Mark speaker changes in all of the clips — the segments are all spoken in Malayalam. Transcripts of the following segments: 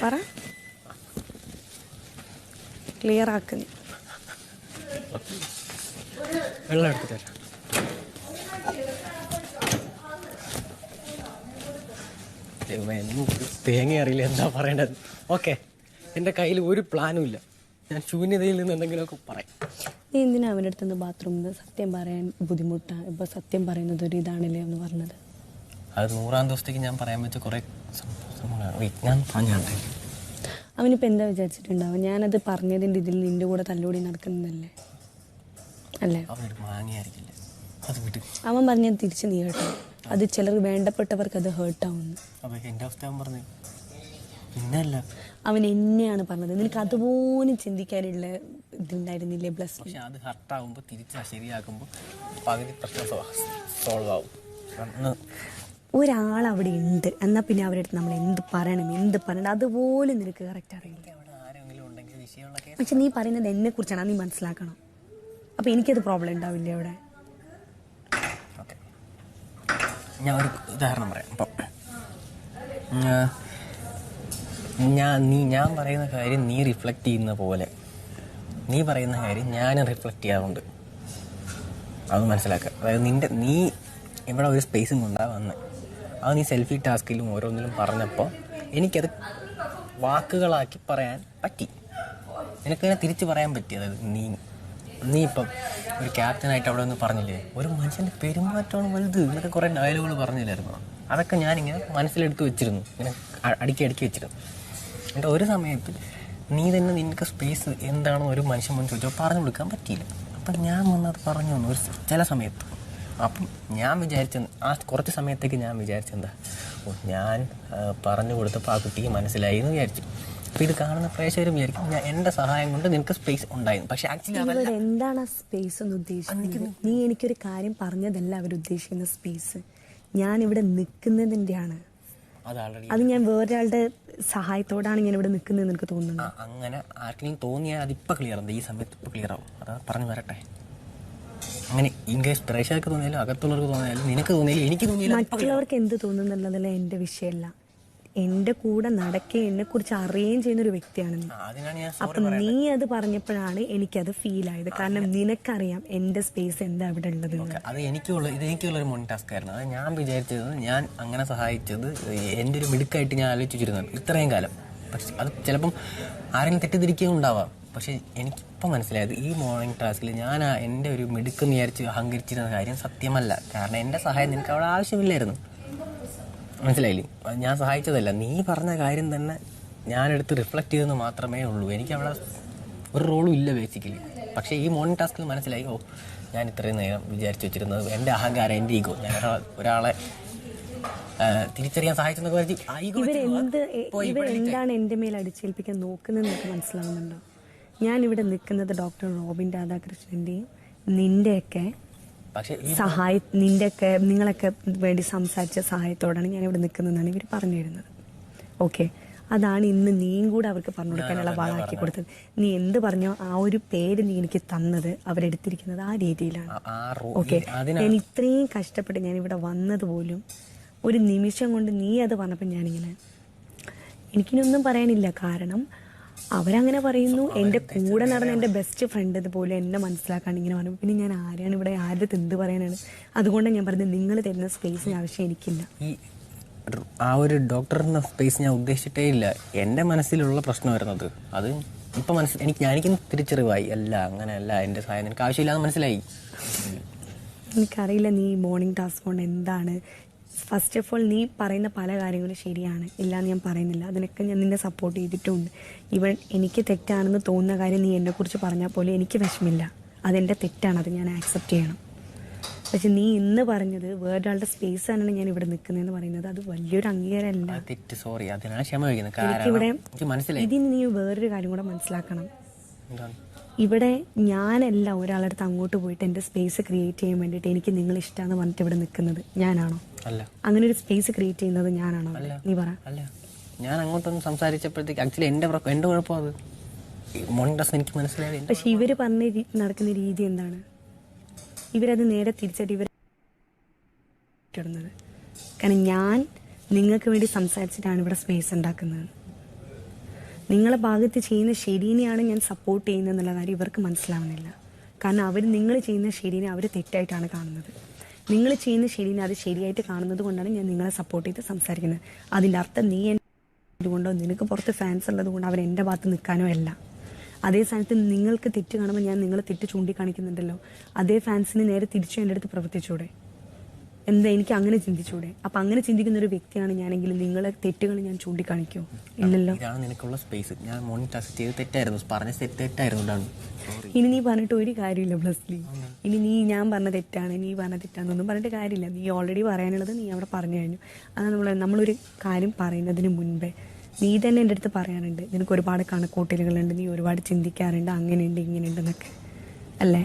Speaker 1: പറ. ക്ലിയർ ആക്കുന്നു
Speaker 2: വെള്ളം തേങ്ങ അറിയില്ല എന്താ പറയേണ്ടത് ഓക്കെ എന്റെ കയ്യിൽ ഒരു പ്ലാനും ഇല്ല. ഞാൻ ശൂന്യതയിൽ നിന്ന് എന്തെങ്കിലുമൊക്കെ പറയും.
Speaker 1: നീ എന്തിനാ അവന്റെ അടുത്ത് നിന്ന് ബാത്റൂമിൽ സത്യം പറയാൻ ബുദ്ധിമുട്ടാണ് ഇപ്പൊ സത്യം പറയുന്നത് ഒരു ഇതാണല്ലേ എന്ന് പറഞ്ഞത്.
Speaker 2: അത് നൂറാം ദിവസത്തേക്ക് ഞാൻ പറയാൻ പറ്റിയ കുറേ ഞാൻ പറഞ്ഞാട്ടെ
Speaker 1: അവനിപ്പോൾ എന്താ വിചാരിച്ചിട്ടുണ്ടാവും ഞാനത് പറഞ്ഞതിന്റെ ഇതിൽ നിന്റെ കൂടെ തല്ലുകൂടി നടക്കുന്നതല്ലേ? അല്ലേ? അവൻ പറഞ്ഞത് തിരിച്ചു നീ കേട്ടോ. അത് ചിലർ വേണ്ടപ്പെട്ടവർക്ക് അത് ഹേർട്ടാവുന്നു.
Speaker 2: അവൻ
Speaker 1: എന്നെയാണ് പറഞ്ഞത്. നിനക്ക് അതുപോലെ ചിന്തിക്കാനുള്ള ഇതുണ്ടായിരുന്നില്ലേ ബ്ലസ്?
Speaker 2: പക്ഷെ അത് ഹർട്ടാകുമ്പോൾ തിരിച്ച് ശരിയാക്കുമ്പോൾ പകുതി പ്രശ്നം സോൾവ് ആവും.
Speaker 1: ഒരാൾ അവിടെ ഉണ്ട്. എന്നാൽ പിന്നെ അവരുടെ അടുത്ത് നമ്മൾ എന്ത് പറയണം എന്ത് പറയണം? അതുപോലെ നിനക്ക് കറക്റ്റ് അറിയില്ല. പക്ഷെ നീ പറയുന്നത് എന്നെ കുറിച്ചാണ് നീ മനസ്സിലാക്കണം. അപ്പൊ എനിക്കത് പ്രോബ്ലം ഉണ്ടാവില്ല അവിടെ.
Speaker 2: ഞാൻ ഒരു ഉദാഹരണം പറയാം. അപ്പം ഞാൻ നീ ഞാൻ പറയുന്ന കാര്യം നീ റിഫ്ലക്റ്റ് ചെയ്യുന്ന പോലെ. നീ പറയുന്ന കാര്യം ഞാനും റിഫ്ലക്റ്റ് ചെയ്യാറുണ്ട്. അത് മനസ്സിലാക്കുക. അതായത് നിന്റെ നീ ഇവിടെ ഒരു സ്പേസും കൊണ്ടാ വന്ന്. അത് നീ സെൽഫി ടാസ്കിലും ഓരോന്നിലും പറഞ്ഞപ്പോൾ എനിക്കത് വാക്കുകളാക്കി പറയാൻ പറ്റി. നിനക്കതിനെ തിരിച്ച് പറയാൻ പറ്റി. അതായത് നീ നീ ഇപ്പം ഒരു ക്യാപ്റ്റനായിട്ട് അവിടെ ഒന്ന് പറഞ്ഞില്ലേ? ഒരു മനുഷ്യന്റെ പെരുമാറ്റമാണ് വലുത്. ഇങ്ങനത്തെ കുറേ ഡയലോഗുകൾ പറഞ്ഞില്ലായിരുന്നു? അതൊക്കെ ഞാനിങ്ങനെ മനസ്സിലെടുത്ത് വെച്ചിരുന്നു. ഇങ്ങനെ അടുക്കി അടുക്കി വെച്ചിരുന്നു. എന്നിട്ട് ഒരു സമയത്ത് നീ തന്നെ നിനക്ക് സ്പേസ് എന്താണെന്ന് ഒരു മനുഷ്യൻ മുൻ ചോദിച്ചോ പറഞ്ഞു കൊടുക്കാൻ പറ്റിയില്ല. അപ്പം ഞാൻ വന്നത് പറഞ്ഞു തന്നു. ഒരു ചില സമയത്ത്. അപ്പം ഞാൻ വിചാരിച്ച ആ കുറച്ച് സമയത്തേക്ക് ഞാൻ വിചാരിച്ചെന്താ ഓ ഞാൻ പറഞ്ഞു കൊടുത്തപ്പോൾ ആ കുട്ടിക്ക് മനസ്സിലായി എന്ന് വിചാരിച്ചു. അപ്പോൾ ഇത് കാണുന്ന പ്രേക്ഷകരും വിചാരിക്കും ഞാൻ എന്റെ സഹായം കൊണ്ട് നിനക്ക് സ്പേസ് ഉണ്ടായിരുന്നു. പക്ഷെ ആക്ച്വലി
Speaker 1: എന്താണ് ആ സ്പേസ് എന്ന് ഉദ്ദേശിക്കുന്നത്? നീ എനിക്കൊരു കാര്യം പറഞ്ഞതല്ല അവർ ഉദ്ദേശിക്കുന്ന സ്പേസ് ഞാൻ ഇവിടെ നിൽക്കുന്നതിന്റെയാണ്
Speaker 2: അത്
Speaker 1: ഞാൻ വേറൊരാളുടെ സഹായത്തോടാണ് ഞാൻ ഇവിടെ നിൽക്കുന്നതെന്ന് എനിക്ക് തോന്നുന്നത്
Speaker 2: അങ്ങനെ ആർക്കെങ്കിലും തോന്നിയാൽ അതിപ്പോ ക്ലിയർ ഉണ്ട് ഈ സമയത്ത് ഇപ്പോൾ ക്ലിയർ ആവും. അതാ പറഞ്ഞു വരട്ടെ. അങ്ങനെ ഇൻകേസ് പ്രേക്ഷകർക്ക് തോന്നിയാലും അകത്തുള്ളവർക്ക് തോന്നിയാലും നിനക്ക് തോന്നിയാലും എനിക്ക് തോന്നിയാലും അതിപ്പോ clear ആവും.
Speaker 1: മറ്റുള്ളവർക്ക് എന്ത് തോന്നുന്നുള്ളതല്ല എന്റെ വിഷയമല്ല. എന്റെ കൂടെ നടക്കുകയും എന്നെ കുറിച്ച് അറിയുകയും ചെയ്യുന്ന ഒരു വ്യക്തിയാണ് നീ.
Speaker 2: അതിനാണ് ഞാൻ
Speaker 1: അപ്പൊ നീ അത് പറഞ്ഞപ്പോഴാണ് എനിക്കത് ഫീൽ ആയത്. കാരണം നിനക്കറിയാം എന്റെ സ്പേസ് എന്താ അവിടെ ഉള്ളത്
Speaker 2: അത് എനിക്കുള്ള ഇത് എനിക്കുള്ള ഒരു മോണിംഗ് ടാസ്ക് ആയിരുന്നു. അത് ഞാൻ വിചാരിച്ചത് ഞാൻ അങ്ങനെ സഹായിച്ചത് എന്റെ ഒരു മിടുക്കായിട്ട് ഞാൻ ആലോചിച്ചിരുന്നു ഇത്രയും കാലം. പക്ഷെ അത് ചിലപ്പം ആരെങ്കിലും തെറ്റിദ്ധരിക്കുകയും ഉണ്ടാവാം. പക്ഷെ എനിക്കിപ്പോൾ മനസ്സിലായത് ഈ മോർണിംഗ് ടാസ്കിൽ ഞാൻ എന്റെ ഒരു മിടുക്ക് വിചാരിച്ച് അഹങ്കരിച്ചിരുന്ന കാര്യം സത്യമല്ല. കാരണം എന്റെ സഹായം നിനക്ക് അവിടെ ആവശ്യമില്ലായിരുന്നു. മനസ്സിലായില്ലേ? ഞാൻ സഹായിച്ചതല്ല. നീ പറഞ്ഞ കാര്യം തന്നെ ഞാനെടുത്ത് റിഫ്ലക്റ്റ് ചെയ്തെന്ന് മാത്രമേ ഉള്ളൂ. എനിക്ക് അവിടെ ഒരു റോളും ഇല്ല ബേസിക്കലി പക്ഷേ ഈ മോർണിംഗ് ടാസ്കിൽ മനസ്സിലായി ഓ ഞാൻ ഇത്രയും നേരം വിചാരിച്ചു വെച്ചിരുന്നത് എന്റെ അഹങ്കാരം എന്റെ ഈഗോ ഞാൻ ഒരാളെ തിരിച്ചറിയാൻ സഹായിച്ചെന്നൊക്കെ
Speaker 1: എന്താണ് എന്റെ മേൽ അടിച്ചേൽപ്പിക്കാൻ നോക്കുന്നത് മനസ്സിലാവുന്നുണ്ടോ? ഞാൻ ഇവിടെ നിൽക്കുന്നത് ഡോക്ടർ റോബിൻ
Speaker 2: രാധാകൃഷ്ണന്റെയും നിന്റെയൊക്കെ
Speaker 1: സഹായ നിന്റെയൊക്കെ നിങ്ങളൊക്കെ വേണ്ടി സംസാരിച്ച സഹായത്തോടാണ് ഞാൻ ഇവിടെ നിൽക്കുന്നതെന്നാണ് ഇവർ പറഞ്ഞു തരുന്നത് ഓക്കെ. അതാണ് ഇന്ന് നീയും കൂടെ അവർക്ക് പറഞ്ഞു കൊടുക്കാനുള്ള വാളാക്കി കൊടുത്തത്. നീ എന്ത് പറഞ്ഞോ ആ ഒരു പേര് നീ എനിക്ക് തന്നത് അവരെടുത്തിരിക്കുന്നത് ആ രീതിയിലാണ്. ഓക്കെ. ഞാൻ ഇത്രയും കഷ്ടപ്പെട്ട് ഞാൻ ഇവിടെ വന്നത് പോലും ഒരു നിമിഷം കൊണ്ട് നീ അത് പറഞ്ഞപ്പോൾ ഞാനിങ്ങനെ എനിക്കിനൊന്നും പറയാനില്ല. കാരണം അവരങ്ങനെ പറയുന്നു എന്റെ കൂടെ നടന്ന എന്റെ ബെസ്റ്റ് ഫ്രണ്ട് ഇതുപോലെ എന്നെ മനസ്സിലാക്കാൻ ഇങ്ങനെ പറഞ്ഞു. പിന്നെ ഞാൻ ആരെയാണ് ഇവിടെ ആരുടെ എന്ത് പറയാനാണ്? അതുകൊണ്ട് ഞാൻ പറഞ്ഞത് നിങ്ങൾ തരുന്ന സ്പേസ് ആവശ്യം എനിക്കില്ല.
Speaker 2: ഈ ആ ഒരു ഡോക്ടറിന്റെ സ്പേസ് ഞാൻ ഉദ്ദേശിച്ചിട്ടേ ഇല്ല. എന്റെ മനസ്സിലുള്ള പ്രശ്നം വരുന്നത്. അത് ഇപ്പം മനസ്സിൽ എനിക്ക് ഞാനിക്കും തിരിച്ചറിവായി. അല്ല അങ്ങനെയല്ല എന്റെ സഹായം എനിക്ക് ആവശ്യമില്ലാന്ന് മനസ്സിലായി.
Speaker 1: എനിക്കറിയില്ല നീ മോർണിംഗ് ടാസ്ക് കൊണ്ട് എന്താണ് ഫസ്റ്റ് ഓഫ് ഓൾ നീ പറയുന്ന പല കാര്യങ്ങളും ശരിയാണ്. ഇല്ലാന്ന് ഞാൻ പറയുന്നില്ല. അതിനൊക്കെ ഞാൻ നിന്നെ സപ്പോർട്ട് ചെയ്തിട്ടുണ്ട്. ഇവൻ എനിക്ക് തെറ്റാണെന്ന് തോന്നുന്ന കാര്യം നീ എന്നെക്കുറിച്ച് പറഞ്ഞാൽ പോലും എനിക്ക് വിഷമില്ല. അതെന്റെ തെറ്റാണ്. അത് ഞാൻ ആക്സെപ്റ്റ് ചെയ്യണം. പക്ഷെ നീ ഇന്ന് പറഞ്ഞത് വേറൊരാളുടെ സ്പേസ് ആണ് ഞാൻ ഇവിടെ നിൽക്കുന്നതെന്ന് പറയുന്നത്. അത് വലിയൊരു അംഗീകാരമല്ല.
Speaker 2: തെറ്റ്. സോറി അതിനാണ് ക്ഷമ
Speaker 1: എനിക്കിവിടെ ഇതിന് നീ വേറൊരു കാര്യം കൂടെ മനസ്സിലാക്കണം. ഇവിടെ ഞാനല്ല ഒരാളുടെ അടുത്ത് അങ്ങോട്ട് പോയിട്ട് എന്റെ സ്പേസ് ക്രിയേറ്റ് ചെയ്യാൻ വേണ്ടിയിട്ട് എനിക്ക് നിങ്ങൾ ഇഷ്ടമാണെന്ന് പറഞ്ഞിട്ട് ഇവിടെ നിൽക്കുന്നത് ഞാനാണോ? അങ്ങനെ ഒരു സ്പേസ് ക്രിയേറ്റ് ചെയ്യുന്നത് ഞാനാണോ. നീ പറ.
Speaker 2: ഞാൻ അങ്ങോട്ടൊന്നും സംസാരിച്ചപ്പോഴത്തേക്ക് ആക്ച്വലി എന്റെ എന്റെ കുഴപ്പം അത് മോർണിംഗ് എനിക്ക് മനസ്സിലായി
Speaker 1: പക്ഷെ ഇവർ പറഞ്ഞ നടക്കുന്ന രീതി എന്താണ്? ഇവരത് നേരെ തിരിച്ചായിട്ട് ഇവർ കാരണം ഞാൻ നിങ്ങൾക്ക് വേണ്ടി സംസാരിച്ചിട്ടാണ് ഇവിടെ സ്പേസ് ഉണ്ടാക്കുന്നത്. നിങ്ങളെ ഭാഗത്ത് ചെയ്യുന്ന ശരിനെയാണ് ഞാൻ സപ്പോർട്ട് ചെയ്യുന്നത് എന്നുള്ള കാര്യം ഇവർക്ക് മനസ്സിലാവുന്നില്ല. കാരണം അവർ നിങ്ങൾ ചെയ്യുന്ന ശരിനെ അവർ തെറ്റായിട്ടാണ് കാണുന്നത്. നിങ്ങൾ ചെയ്യുന്ന ശരിനെ അത് ശരിയായിട്ട് കാണുന്നത് കൊണ്ടാണ് ഞാൻ നിങ്ങളെ സപ്പോർട്ട് ചെയ്ത് സംസാരിക്കുന്നത്. അതിന്റെ അർത്ഥം നീ അതുകൊണ്ടോ നിനക്ക് പുറത്ത് ഫാൻസ് ഉള്ളത് കൊണ്ട് അവർ എന്റെ ഭാഗത്ത് നിൽക്കാനോ അല്ല. അതേ സ്ഥാനത്ത് നിങ്ങൾക്ക് തെറ്റ് കാണുമ്പോൾ ഞാൻ നിങ്ങളെ തെറ്റ് ചൂണ്ടിക്കാണിക്കുന്നുണ്ടല്ലോ. അതേ ഫാൻസിന് നേരെ തിരിച്ചു എന്റെ അടുത്ത് പ്രവർത്തിച്ചൂടെ? എന്താ എനിക്ക് അങ്ങനെ ചിന്തിച്ചൂടെ? അപ്പൊ അങ്ങനെ ചിന്തിക്കുന്ന ഒരു വ്യക്തിയാണ് ഞാനെങ്കിൽ നിങ്ങളെ തെറ്റുകൾ ഞാൻ ചൂണ്ടിക്കാണിക്കോ? ഇല്ലല്ലോ.
Speaker 2: ഇതാണ് നിനക്കുള്ള സ്പേസ് ഞാൻ മോർണിംഗ് ടാസ്ക് ചെയ്ത് തെറ്റായിരുന്നു. പറഞ്ഞ തെറ്റായിരുന്നു
Speaker 1: ഇനി നീ പറഞ്ഞിട്ട് ഒരു കാര്യമില്ല പ്ലസ്ലി ഇനി നീ ഞാൻ പറഞ്ഞ തെറ്റാണ് നീ പറഞ്ഞ തെറ്റാണെന്നൊന്നും പറഞ്ഞിട്ട് കാര്യമില്ല. നീ ഓൾറെഡി പറയാനുള്ളത് നീ അവിടെ പറഞ്ഞു കഴിഞ്ഞു. അതാണ് നമ്മൾ നമ്മളൊരു കാര്യം പറയുന്നതിന് മുൻപേ. നീ തന്നെ എന്റെ അടുത്ത് പറയാനുണ്ട്. നിനക്ക് ഒരുപാട് കണക്കൂട്ടലുകളുണ്ട്. നീ ഒരുപാട് ചിന്തിക്കാറുണ്ട്. അങ്ങനെയുണ്ട് ഇങ്ങനെയുണ്ട് എന്നൊക്കെ. അല്ലേ?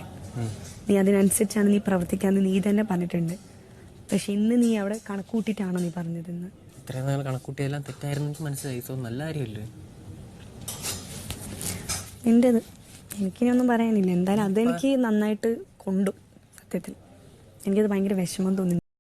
Speaker 1: നീ അതിനനുസരിച്ചാണ് നീ പ്രവർത്തിക്കാന്ന് നീ തന്നെ പറഞ്ഞിട്ടുണ്ട്. പക്ഷെ ഇന്ന് നീ അവിടെ കണക്കൂട്ടിട്ടാണോ നീ പറഞ്ഞത് ഇന്ന്?
Speaker 2: ഇത്രയും നാൾ കണക്കൂട്ടിയെല്ലാം തെറ്റായിരുന്നു എനിക്ക് മനസ്സിലായി. സോ നല്ല കാര്യമല്ലേ?
Speaker 1: എന്റെത് എനിക്കിനൊന്നും പറയാനില്ല. എന്തായാലും അതെനിക്ക് നന്നായിട്ട് കൊണ്ടു സത്യത്തിൽ. എനിക്കത് ഭയങ്കര വിഷമം തോന്നി.